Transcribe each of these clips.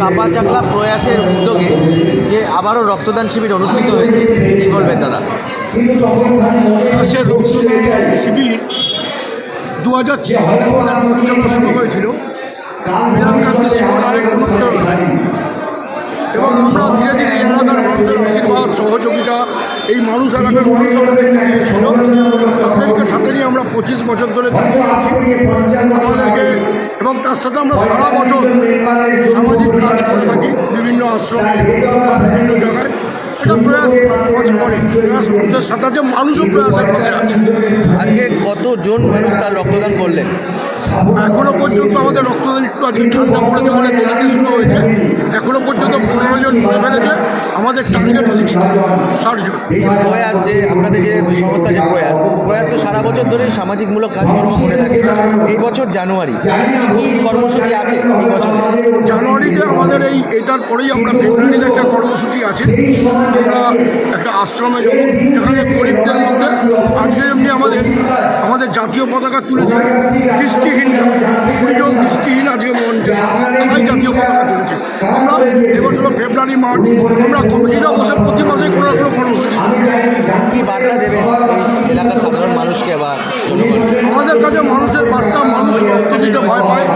কাপা চাকলা প্রয়াসের উদ্যোগে যে আবারও রক্তদান শিবির অনুষ্ঠিত হয়েছে কি বলবেন দাদা? রক্তদান শিবির দু হাজার পঞ্চান্ন শুরু হয়েছিল এবং আমরা ধীরে ধীরে এলাকার আশীর্বাদ সহযোগিতা এই মানুষ এলাকার মানুষ তাদেরকে সাথে নিয়ে আমরা পঁচিশ বছর ধরে এবং তার সাথে আমরা সারা বছর সামাজিক কাজ করে থাকি বিভিন্ন আশ্রম বিভিন্ন জায়গায়। এটা প্রয়াস কাজ করে প্রয়াস মানুষের সাথে আছে মানুষও প্রয়াসের পাশে আছে আজকে কতজন মানুষ তার রক্তদান করলেন? এখনও পর্যন্ত আমাদের রক্তদান একটু আজকে ঠান্ডা পড়েছে মানে দেরিতে শুরু হয়েছে। এখনও পর্যন্ত পনেরো জন আমাদের টার্গেট সিক্সটি ষাট জন। এই যে প্রয়াস যে আপনাদের যে সংস্থা যে প্রয়াস প্রয়াস তো সারা বছর ধরে সামাজিকমূলক কাজকর্ম করে থাকে। এই বছর জানুয়ারি কি কর্মসূচি আছে এই বছরে? জানুয়ারিতে আমাদের এই এটার পরেই আমরা ফেব্রুয়ারিতে একটা কর্মসূচি আছে। আমরা একটা আশ্রমে যাব। যেখানে গরিবদের মধ্যে আজকে এমনি আমাদের আমাদের জাতীয় পতাকা তুলেছে দৃষ্টিহীন কুড়িজন দৃষ্টিহীন আজকে মঞ্চে সবাই জাতীয় পতাকা তুলেছে। এবছর ফেব্রুয়ারি মার্চ আমরা কমিটিরা বসে প্রতি মাসে কোনো না কোনো কর্মসূচি। করি। কি বার্তা দেবেন এলাকার সাধারণ মানুষকে বা আমাদের কাছে মানুষের বার্তা মানুষ রক্ত দিতে ভয় পায়।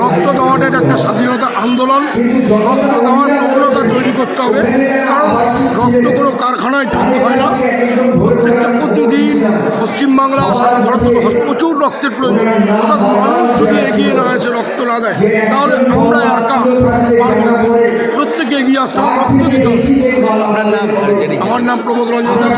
রক্ত দেওয়াটা একটা স্বাধীনতা আন্দোলন। রক্ত দেওয়ার প্রবণতা তৈরি করতে হবে। কারণ রক্ত কোনো কারখানায় তৈরি হয় না। প্রত্যেকটা প্রতিদিন পশ্চিমবাংলা সারা ভারতবর্ষ প্রচুর রক্তের প্রয়োজন। অর্থাৎ মানুষ যদি এগিয়ে না এসে রক্ত না দেয় তাহলে আমরা। রক্ত দিতে আপনার নাম আমার নাম প্রমোদ রঞ্জন দাস।